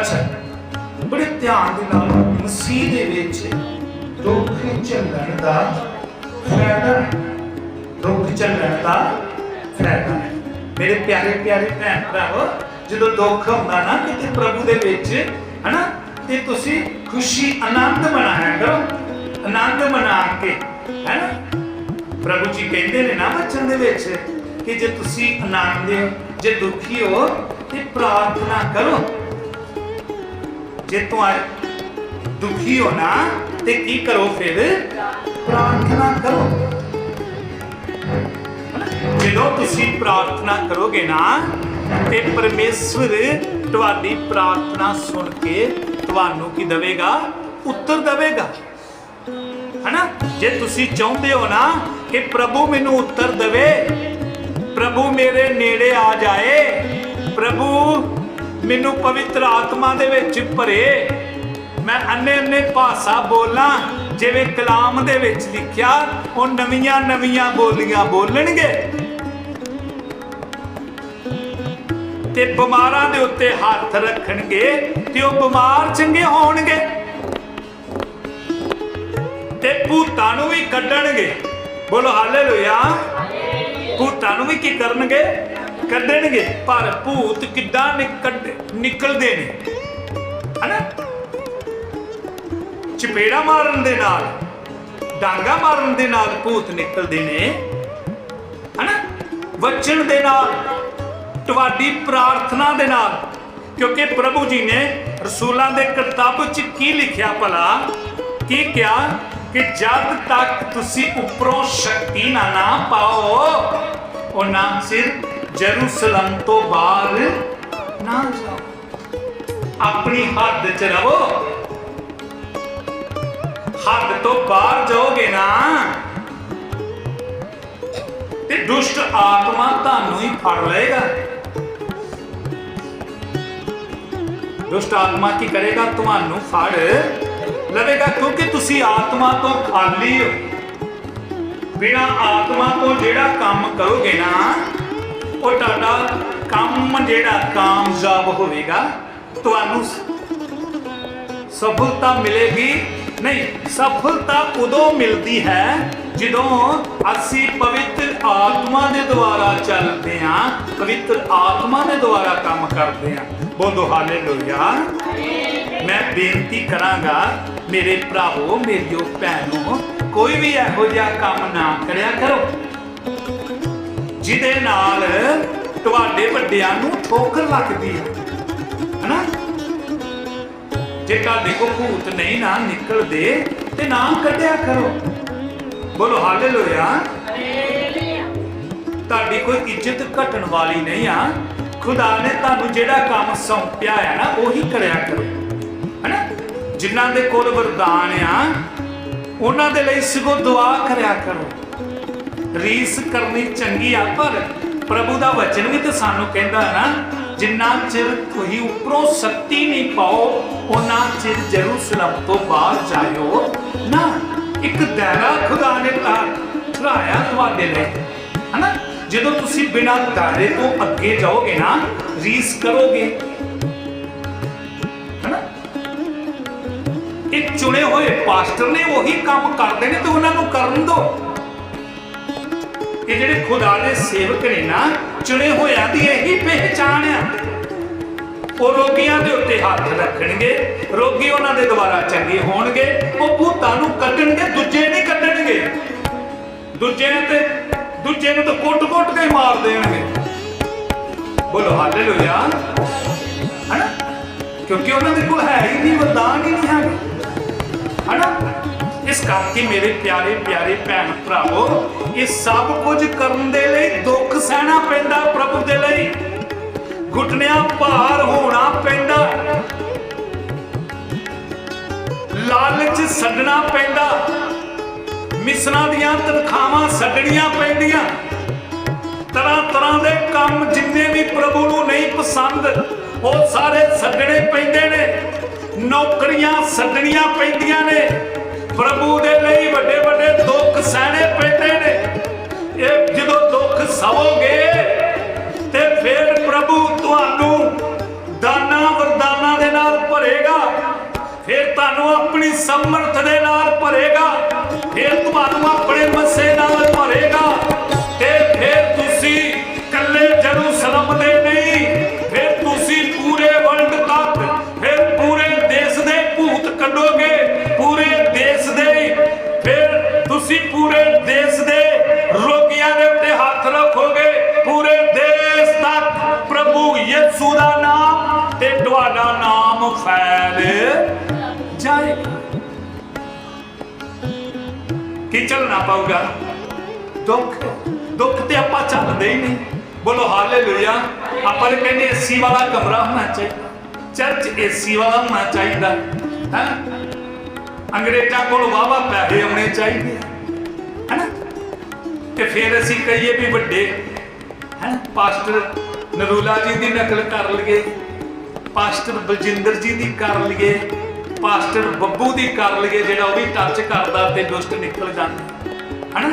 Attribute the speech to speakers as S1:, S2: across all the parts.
S1: ਅੱਛਾ, ਬੜੇ ਧਿਆਨ ਦੇ ਨਾਲ ਮਸੀਹ ਦੇ ਵਿੱਚ ਦੁੱਖ ਝੱਲਣ ਦਾ ਫਾਇਦਾ ਹੈ। ਦੁੱਖ ਦਾ ਫਾਇਦਾ ਮੇਰੇ ਪਿਆਰੇ ਪਿਆਰੇ ਭੈਣ ਭਰਾਵੋ, ਜਦੋਂ ਦੁੱਖ ਹੁੰਦਾ ਨਾ ਕਿਤੇ ਪ੍ਰਭੂ ਦੇ ਵਿੱਚ, ਹਨਾ, ਤੇ ਤੁਸੀਂ ਖੁਸ਼ੀ, ਆਨੰਦ ਮਨਾਇਆ ਕਰੋ। ਆਨੰਦ ਮਨਾ ਕੇ, ਹੈਨਾ। ਪ੍ਰਭੂ ਜੀ ਕਹਿੰਦੇ ਨੇ ਨਾ ਬਚਨ ਦੇ ਵਿੱਚ ਕਿ ਜੇ ਤੁਸੀਂ ਆਨੰਦ ਹੋ ਜੇ ਦੁਖੀ ਹੋ, ਤੇ ਪ੍ਰਾਰਥਨਾ ਕਰੋ। ਜੇ ਤੁਸੀਂ ਦੁਖੀ ਹੋ ਨਾ ਤੇ ਕੀ ਕਰੋ ਫਿਰ? ਪ੍ਰਾਰਥਨਾ ਕਰੋ। ਜਦੋਂ ਤੁਸੀਂ ਪ੍ਰਾਰਥਨਾ ਕਰੋਗੇ ਨਾ ਤੇ ਪਰਮੇਸ਼ਵਰ ਤੁਹਾਡੀ ਪ੍ਰਾਰਥਨਾ ਸੁਣ ਕੇ ਤੁਹਾਨੂੰ ਕੀ ਦੇਵੇਗਾ? ਉੱਤਰ ਦੇਵੇਗਾ। ਹਨਾ? ਜੇ ਤੁਸੀਂ ਚਾਹੁੰਦੇ ਹੋ ਨਾ ਕਿ ਪ੍ਰਭੂ ਮੈਨੂੰ ਉੱਤਰ ਦੇਵੇ ਪ੍ਰਭੂ ਮੇਰੇ ਨੇੜੇ ਆ ਜਾਏ ਪ੍ਰਭੂ ਮੈਨੂੰ ਪਵਿੱਤਰ ਆਤਮਾ ਦੇ ਵਿੱਚ ਭਰੇ। ਮੈਂ ਅੰਨੇ ਅੰਨੇ ਭਾਸ਼ਾ ਬੋਲਾਂ, ਜਿਵੇਂ ਕਲਾਮ ਦੇ ਵਿੱਚ ਲਿਖਿਆ, ਉਹ ਨਵੀਆਂ ਨਵੀਆਂ ਬੋਲੀਆਂ ਬੋਲਣਗੇ। ਤੇ ਬਿਮਾਰਾਂ ਦੇ ਉੱਤੇ ਹੱਥ ਰੱਖਣਗੇ, ਤੇ ਉਹ ਬਿਮਾਰ ਚੰਗੇ ਹੋਣਗੇ। ਤੇ ਭੂਤਾਂ ਨੂੰ ਵੀ ਕੱਢਣਗੇ। ਬੋਲੋ, ਹਾਲੇਲੂਇਆ। ਭੂਤਾਂ ਨੂੰ ਵੀ ਕੀ ਕਰਨਗੇ? ਕੱਢਣਗੇ ਪਰ ਭੂਤ ਕਿੱਦਾਂ ਨਿਕਲ- ਨਿਕਲਦੇ ਨੇ? ਹਨਾ? ਚਪੇੜਾ ਮਾਰਨ ਦੇ ਨਾਲ, ਡਾਂਗਾ ਮਾਰਨ ਦੇ ਨਾਲ ਭੂਤ ਨਿਕਲਦੇ ਨੇ। ਹਨਾ? ਵਚਨ ਦੇ ਨਾਲ, ਤੁਹਾਡੀ ਪ੍ਰਾਰਥਨਾ ਦੇ ਨਾਲ। ਕਿਉਂਕਿ ਪ੍ਰਭੂ ਜੀ ਨੇ ਰਸੂਲਾਂ ਦੇ ਕਿਤਾਬ ਚ ਕੀ ਲਿਖਿਆ ਭਲਾ? ਕੀ ਕਿਹਾ ਕਿ ਜਦ ਤੱਕ ਤੁਸੀਂ ਉੱਪਰੋਂ ਸ਼ਕਤੀ ਨਾ ਨਾ ਪਾਓ ਉਹਨਾਂ ਸਿਰ ਜਰੂਸਲਮ ਤੋਂ ਬਾਹਰ ਨਾ ਜਾਓ। ਆਪਣੀ ਹੱਦ 'ਚ ਰਹੋ। ਹੱਦ ਤੋਂ ਬਾਹਰ ਜਾਓਗੇ ਨਾ, ਤੇ ਦੁਸ਼ਟ ਆਤਮਾ ਤੁਹਾਨੂੰ ਹੀ ਫੜ ਲਏਗਾ। ਦੁਸ਼ਟ ਆਤਮਾ ਕੀ ਕਰੇਗਾ? ਤੁਹਾਨੂੰ ਫੜ ਲਵੇਗਾ, ਕਿਉਂਕਿ ਤੁਸੀਂ ਆਤਮਾ ਤੋਂ ਖਾਲੀ ਹੋ। ਬਿਨਾ ਆਤਮਾ ਤੋਂ ਜਿਹੜਾ ਕੰਮ ਕਰੋਗੇ ਨਾ ਉਹ ਤੁਹਾਡਾ ਕੰਮ ਜਿਹੜਾ ਕਾਮਯਾਬ ਹੋਵੇਗਾ, ਤੁਹਾਨੂੰ ਸਫਲਤਾ ਮਿਲੇਗੀ। ਨਹੀਂ, ਸਫਲਤਾ ਉਦੋਂ ਮਿਲਦੀ ਹੈ ਜਦੋਂ ਅਸੀਂ ਪਵਿੱਤਰ ਆਤਮਾ ਦੇ ਦੁਆਰਾ ਚੱਲਦੇ ਹਾਂ, ਪਵਿੱਤਰ ਆਤਮਾ ਦੇ ਦੁਆਰਾ ਕੰਮ ਕਰਦੇ ਹਾਂ। ਬੋਲੋ ਹਾਲੇਲੂਇਆ। ਮੈਂ ਬੇਨਤੀ ਕਰਾਂਗਾ, ਮੇਰੇ ਭਰਾਵੋ, ਮੇਰੀਓ ਭੈਣੋ, ਕੋਈ ਵੀ ਇਹੋ ਜਿਹਾ ਕੰਮ ਨਾ ਕਰਿਆ ਕਰੋ। ਜਿਹਦੇ ਨਾਲ ਤੁਹਾਡੇ ਵੱਡਿਆਂ ਨੂੰ ਠੋਕਰ ਲੱਗਦੀ ਹੈ ਹਨਾ? ਜੇ ਤੁਹਾਡੇ ਕੋ ਭੂਤ ਨਹੀਂ ਨਾ ਨਿਕਲਦੇ ਤੇ ਨਾ ਕੱਢਿਆ ਕਰੋ। ਬੋਲੋ ਹਾਲੇਲੂਇਆ। ਤੁਹਾਡੀ ਕੋਈ ਇੱਜ਼ਤ ਘਟਣ ਵਾਲੀ ਨਹੀਂ ਆ। ਖੁਦਾ ਨੇ ਤੁਹਾਨੂੰ ਜਿਹੜਾ ਕੰਮ ਸੌਂਪਿਆ ਹੈ ਨਾ ਉਹੀ ਕਰਿਆ ਕਰੋ। ਹੈਨਾ? ਜਿਨ੍ਹਾਂ ਦੇ ਕੋਲ ਵਰਦਾਨ ਆ ਉਹਨਾਂ ਦੇ ਲਈ ਸਗੋਂ ਦੁਆ ਕਰਿਆ ਕਰੋ। ਰੀਸ ਕਰਨੀ ਚੰਗੀ ਆ, ਪਰ ਪ੍ਰਭੂ ਦਾ ਵਚਨ ਵੀ ਤੇ ਸਾਨੂੰ ਕਹਿੰਦਾ ਨਾ, ਜਿੰਨਾ ਚਿਰ ਤੁਸੀਂ ਉੱਪਰੋਂ ਸ਼ਕਤੀ ਨਹੀਂ ਪਾਓ ਉਹਨਾਂ ਚਿਰ ਜਰੂਸਲਮ ਤੋਂ ਬਾਹਰ ਜਾਇਓ। ਨਾ, ਇੱਕ ਦਾਇਰਾ ਖੁਦਾ ਨੇ ਠਹਿਰਾਇਆ ਤੁਹਾਡੇ ਲਈ, ਹਨਾ? ਜਦੋਂ ਤੁਸੀਂ ਬਿਨਾਂ ਦਾਇਰੇ ਤੋਂ ਅੱਗੇ ਜਾਓਗੇ ਨਾ, ਰੀਸ ਕਰੋਗੇ, ਹਨਾ? ਇਹ ਚੁਣੇ ਹੋਏ ਪਾਸਟਰ ਨੇ ਉਹੀ ਕੰਮ ਕਰਦੇ ਨੇ ਤੇ ਉਹਨਾਂ ਨੂੰ ਕਰਨ ਦਿਓ ਇਹ ਜਿਹੜੇ ਖੁਦਾ ਦੇ ਸੇਵਕ ਨੇ ਨਾ, ਚੁਣੇ ਹੋਇਆਂ ਦੀ ਇਹੀ ਪਹਿਚਾਣ ਆ। ਉਹ ਰੋਗੀਆਂ ਦੇ ਉੱਤੇ ਹੱਥ ਰੱਖਣਗੇ, ਰੋਗੀ ਉਹਨਾਂ ਦੇ ਦੁਆਰਾ ਚੰਗੇ ਹੋਣਗੇ, ਉਹ ਭੂਤਾਂ ਨੂੰ ਕੱਢਣਗੇ, ਦੂਜੇ ਨਹੀਂ ਕੱਢਣਗੇ। ਦੂਜੇ ਨੂੰ ਤੇ ਦੂਜੇ ਨੂੰ ਤਾਂ ਕੁੱਟ-ਕੁੱਟ ਕੇ ਮਾਰ ਦੇਣਗੇ। ਬੋਲੋ, ਹਾਲੇਲੂਇਆ। ਹਨਾ? ਕਿਉਂਕਿ ਉਹਨਾਂ ਦੇ ਕੋਲ ਹੈ ਹੀ ਨਹੀਂ ਵਰਦਾਨ ਹੀ ਨਹੀਂ ਹੈ ਹਨਾ? ਇਸ ਕਰਕੇ ਮੇਰੇ ਪਿਆਰੇ ਪਿਆਰੇ ਭੈਣ ਭਰਾਵੋ, ਇਹ ਸਭ ਕੁਝ ਕਰਨ ਦੇ ਲਈ ਦੁੱਖ ਸਹਿਣਾ ਪੈਂਦਾ ਪ੍ਰਭੂ ਦੇ ਲਈ। ਘੁਟਨਿਆਂ ਭਾਰ ਹੋਣਾ ਪੈਂਦਾ। ਲਾਲਚ ਛੱਡਣਾ ਪੈਂਦਾ। ਮਿਸਰਾਂ ਦੀਆਂ ਤਨਖਾਹਾਂ ਛੱਡਣੀਆਂ ਪੈਂਦੀਆਂ। ਤਰ੍ਹਾਂ ਤਰ੍ਹਾਂ ਦੇ ਕੰਮ ਜਿੰਨੇ ਵੀ ਪ੍ਰਭੂ ਨੂੰ ਨਹੀਂ ਪਸੰਦ, ਉਹ ਸਾਰੇ ਛੱਡਣੇ ਪੈਂਦੇ ਨੇ। ਨੌਕਰੀਆਂ ਛੱਡਣੀਆਂ ਪੈਂਦੀਆਂ ਨੇ। ਪ੍ਰਭੂ ਦੇ ਲਈ ਵੱਡੇ ਵੱਡੇ ਦੁੱਖ ਸਹਿਣੇ ਪੈਂਦੇ ਨੇ। ਇਹ ਜਦੋਂ ਦੁੱਖ ਸਵੋਗੇ ਤੇ ਫਿਰ ਪ੍ਰਭੂ ਤੁਹਾਨੂੰ ਦਾਨਾ ਵਰਦਾਨਾ ਦੇ ਨਾਲ ਭਰੇਗਾ। ਫਿਰ ਤੁਹਾਨੂੰ ਆਪਣੀ ਸਮਰਥ ਦੇ ਨਾਲ ਭਰੇਗਾ। ਫਿਰ ਤੁਹਾਨੂੰ ਆਪਣੇ ਮਸੇ ਨਾਲ ਤੁਹਾਡਾ ਨਾਮ ਫੈਲ। ਜਾਏਗਾ ਕੀ ਚੱਲਣਾ ਪਊਗਾ? ਦੁੱਖ ਦੁੱਖ ਤੇ ਆਪਾਂ ਚੱਲਦੇ ਹੀ ਨਹੀਂ। ਬੋਲੋ ਹਾਲੇਲੂਇਆ ਆਪਾਂ ਨੇ ਕਹਿੰਦੇ ਏਸੀ ਵਾਲਾ ਕਮਰਾ ਹੋਣਾ ਚਾਹੀਦਾ। ਚਰਚ ਏਸੀ ਵਾਲਾ ਹੋਣਾ ਚਾਹੀਦਾ। ਹੈ? ਅੰਗਰੇਜ਼ਾਂ ਕੋਲ ਵਾਵਾ ਪੈਸੇ ਆਉਣੇ ਚਾਹੀਦੇ ਆ। ਹੈਨਾ? ਤੇ ਫਿਰ ਅਸੀਂ ਕਹੀਏ ਵੀ ਵੱਡੇ। ਹੈ? ਪਾਸਟਰ ਨਰੂਲਾ ਜੀ ਦੀ ਨਕਲ ਕਰ ਲਈਏ। ਪਾਸਟਰ ਬਲਜਿੰਦਰ ਜੀ ਦੀ ਕਰ ਲਈਏ, ਪਾਸਟਰ ਬੱਬੂ ਦੀ ਕਰ ਲਈਏ, ਜਿਹੜਾ ਉਹ ਵੀ ਟੱਚ ਕਰਦਾ ਤੇ ਦੁਸ਼ਟ ਨਿਕਲ ਜਾਂਦਾ। ਹਨਾ?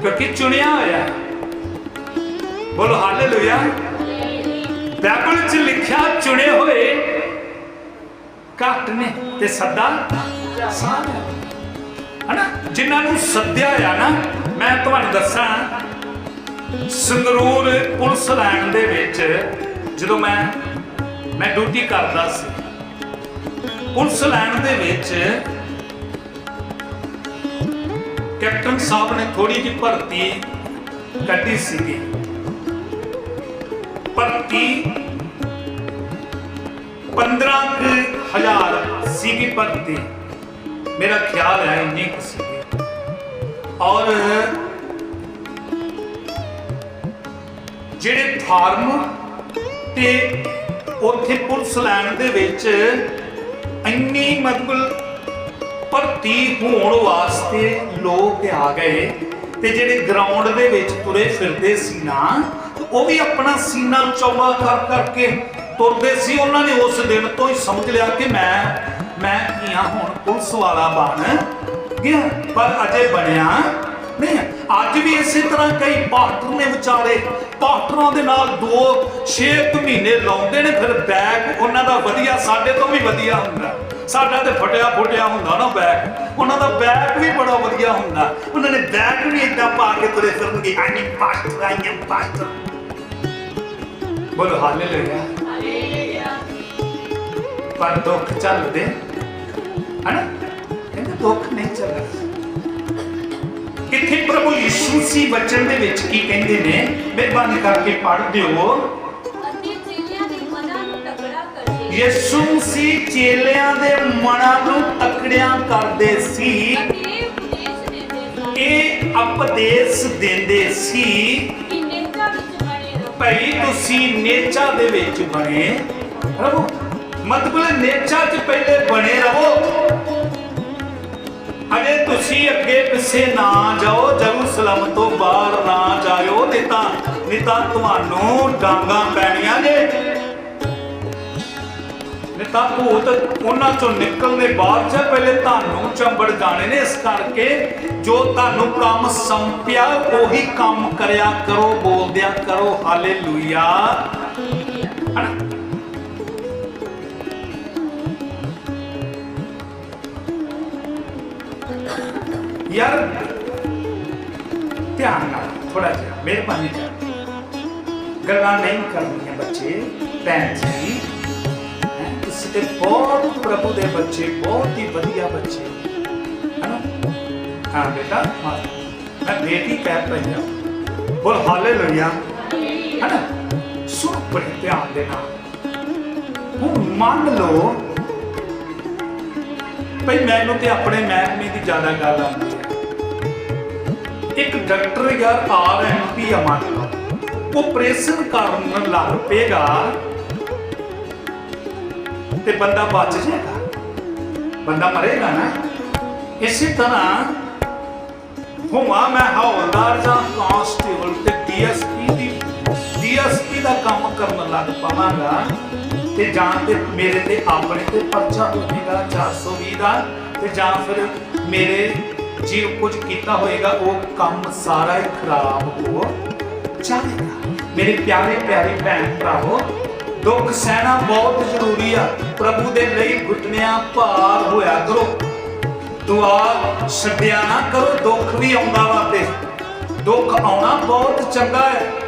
S1: ਕਿਉਂਕਿ ਚੁਣਿਆ ਹੋਇਆ। ਬੋਲੋ ਹਾਲੇਲੂਇਆ ਬਾਈਬਲ 'ਚ ਲਿਖਿਆ, ਚੁਣੇ ਹੋਏ ਘੱਟ ਨੇ ਤੇ ਸੱਦਾ ਸਾਰੇ ਹਨਾ? ਜਿਨ੍ਹਾਂ ਨੂੰ ਸੱਦਿਆ ਆ ਨਾ, ਮੈਂ ਤੁਹਾਨੂੰ ਦੱਸਾਂ, ਸੰਗਰੂਰ ਪੁਲਿਸ ਲਾਈਨ ਦੇ ਵਿੱਚ ਜਦੋਂ ਮੈਂ ਮੈਂ ਡਿਊਟੀ ਕਰਦਾ ਸੀ। ਪੁਲਿਸ ਲਾਈਨ ਦੇ ਵਿੱਚ ਕੈਪਟਨ ਸਾਹਿਬ ਨੇ ਥੋੜੀ ਜਿਹੀ ਭਰਤੀ ਕੱਢੀ ਸੀਗੀ। ਭਰਤੀ 15 ਕੁ ਹਜ਼ਾਰ ਸੀਗੀ ਭਰਤੀ। ਮੇਰਾ ਖਿਆਲ ਹੈ ਇੰਨੀ ਕੁ ਸੀਗੀ। ਔਰ ਜਿਹੜੇ ਫਾਰਮ ਤੇ ਉੱਥੇ ਪੁਲਿਸ ਲਾਈਨ ਦੇ ਵਿੱਚ ਇੰਨੀ ਮਤਲਬ ਭਰਤੀ ਹੋਣ ਵਾਸਤੇ ਲੋਕ ਆ ਗਏ ਤੇ ਜਿਹੜੇ ਗਰਾਊਂਡ ਦੇ ਵਿੱਚ ਤੁਰੇ ਫਿਰਦੇ ਸੀ ਨਾ ਉਹ ਵੀ ਆਪਣਾ ਸੀਨਾ ਚੌੜਾ ਕਰ ਕਰਕੇ ਤੁਰਦੇ ਸੀ। ਉਹਨਾਂ ਨੇ ਉਸ ਦਿਨ ਤੋਂ ਹੀ ਸਮਝ ਲਿਆ ਕਿ ਮੈਂ ਮੈਂ ਕੀ ਹਾਂ ਹੁਣ ਪੁਲਿਸ ਵਾਲਾ ਬਣ ਗਿਆ, ਪਰ ਅਜੇ ਬਣਿਆ ਨਹੀਂ ਅੱਜ ਵੀ ਇਸੇ ਤਰ੍ਹਾਂ ਕਈ ਪਾਸਟਰ ਨੇ ਵਿਚਾਰੇ ਪਾਸਟਰਾਂ ਦੇ ਨਾਲ 2 6 ਮਹੀਨੇ ਲਾਉਂਦੇ ਨੇ, ਫਿਰ ਬੈਗ ਉਹਨਾਂ ਦਾ ਵਧੀਆ, ਸਾਡੇ ਤੋਂ ਵੀ ਵਧੀਆ ਹੁੰਦਾ। ਸਾਡਾ ਤੇ ਫਟਿਆ ਫੁੱਟਿਆ ਹੁੰਦਾ ਨਾ ਬੈਗ ਉਹਨਾਂ ਦਾ ਬੈਗ ਵੀ ਬੜਾ ਵਧੀਆ ਹੁੰਦਾ। ਉਹਨਾਂ ਨੇ ਬੈਗ ਵੀ ਏਦਾਂ ਪਾ ਕੇ ਤੁਰੇ ਫਿਰਨਗੇ। ਆਈ ਪਾਸਟਰ ਆਈ ਪਾਸਟਰ ਬੋਲੋ ਹਾਲੇਲੂਇਆ ਪਰ ਦੁੱਖ ਚੱਲਦੇ। ਹਨਾ? ਕਹਿੰਦੇ ਦੁੱਖ ਨਹੀਂ ਚੱਲਦਾ। ਇੱਥੇ ਪ੍ਰਭੂ ਯਿਸੂ ਸੀ ਵਚਨ ਦੇ ਵਿੱਚ? ਕੀ ਕਹਿੰਦੇ ਨੇ? ਮਿਹਰਬਾਨੀ ਕਰਕੇ ਪੜ੍ਹ ਦਿਓ। ਯਿਸੂ ਸੀ ਚੇਲਿਆਂ ਦੇ ਮਨਾਂ ਨੂੰ ਤਕੜਿਆਂ ਕਰਦੇ ਸੀ। ਇਹ ਉਪਦੇਸ਼ ਦਿੰਦੇ ਸੀ। ਭਈ ਤੁਸੀਂ ਨੇਚਾ ਦੇ ਵਿੱਚ ਬਣੇ ਪ੍ਰਭੂ, ਮਤਲਬ ਨੇਚਾ 'ਚ ਪਹਿਲੇ ਬਣੇ ਰਹੋ। ਅਜੇ ਤੁਸੀਂ ਅੱਗੇ ਪਿੱਛੇ ਨਾ ਜਾਓ, ਜਰੂਸਲਮ ਤੋਂ ਬਾਹਰ ਨਾ ਜਾਇਓ, ਨਹੀਂ ਤਾਂ ਨਹੀਂ ਤਾਂ ਤੁਹਾਨੂੰ ਡਾਂਗਾਂ ਪੈਣੀਆਂ ਨੇ। ਨਹੀਂ ਤਾਂ ਭੂਤ ਉਹਨਾਂ ਚੋਂ ਨਿਕਲਣ ਦੇ ਬਾਅਦ ਚ ਪਹਿਲੇ ਤੁਹਾਨੂੰ ਚੰਬੜ ਜਾਣੇ ਨੇ। ਇਸ ਕਰਕੇ ਜੋ ਤੁਹਾਨੂੰ ਕੰਮ ਸੰਪਿਆ, ਉਹੀ ਕੰਮ ਕਰਿਆ ਕਰੋ, ਬੋਲਦਿਆਂ ਕਰੋ, ਹਾਲੇਲੂਇਆ। ਹਨਾ? ਯਾਰ, ਧਿਆਨ ਨਾਲ ਥੋੜਾ ਜਿਹਾ, ਮਿਹਰਬਾਨੀ ਕਰ। ਗੱਲਾਂ ਨਹੀਂ ਕਰਨੀਆਂ ਬੱਚੇ, ਭੈਣ ਜੀ। ਤੁਸੀਂ ਤੇ ਬਹੁਤ ਪ੍ਰਭੂ ਦੇ ਬੱਚੇ, ਬਹੁਤ ਹੀ ਵਧੀਆ ਬੱਚੇ। ਹਨਾ? ਹਾਂ ਬੇਟਾ ਮੈਂ ਬੇਟੀ ਕਹਿ ਰਹੀ ਹਾਂ। ਬੋਲ, ਹਾਲੇਲੂਇਆ। ਹਨਾ? ਸੁਣ, ਬੜੇ ਧਿਆਨ ਦੇ ਨਾਲ। ਹੁਣ ਮੰਨ ਲਓ ਭਈ ਮੈਨੂੰ ਤੇ ਆਪਣੇ ਮਹਿਕਮੇ ਦੀ ਜ਼ਿਆਦਾ ਗੱਲ ਆਉਂਦੀ ਇੱਕ ਡਾਕਟਰ ਯਾਰ ਆਰ ਐਮ ਪੀ ਆ ਮੰਨ ਲਓ ਆਪਰੇਸ਼ਨ ਕਰਨ ਲੱਗ ਪਏਗਾ ਤੇ ਬੰਦਾ ਬਚ ਜਾਏਗਾ। ਬੰਦਾ ਮਰੇਗਾ ਨਾ। ਇਸੇ ਤਰ੍ਹਾਂ ਹੁਮਾ ਮੈਂ ਹੌਲਦਾਰ ਜਾਂ ਕਾਂਸਟੇਬਲ ਤੇ ਡੀਐਸਪੀ ਦੀ ਡੀਐਸਪੀ ਦਾ ਕੰਮ ਕਰਨ ਲੱਗ ਪਵਾਂਗਾ। ਤੇ ਜਾਂ ਤੇ ਮੇਰੇ ਤੇ ਆਪਣੇ ਤੇ ਪਰਚਾ ਹੋਵੇਗਾ 420 ਦਾ ਤੇ ਜਾਂ ਫਿਰ ਮੇਰੇ ਜੀ ਕੁਝ ਕੀਤਾ ਹੋਏਗਾ, ਉਹ ਕੰਮ ਸਾਰਾ ਹੀ ਖਰਾਬ ਹੋ ਜਾਏਗਾ ਮੇਰੇ ਪਿਆਰੇ ਪਿਆਰੇ ਭੈਣ ਭਰਾਵੋ, ਦੁੱਖ ਸਹਿਣਾ ਬਹੁਤ ਜ਼ਰੂਰੀ ਆ। ਪ੍ਰਭੂ ਦੇ ਲਈ ਘੁੱਟਣਿਆਂ ਭਾਰ ਹੋਇਆ ਕਰੋ। ਦੁਆ ਛੱਡਿਆ ਨਾ ਕਰੋ, ਦੁੱਖ ਵੀ ਆਉਂਦਾ ਵਾ ਤੇ। ਦੁੱਖ ਆਉਣਾ ਬਹੁਤ ਚੰਗਾ ਹੈ।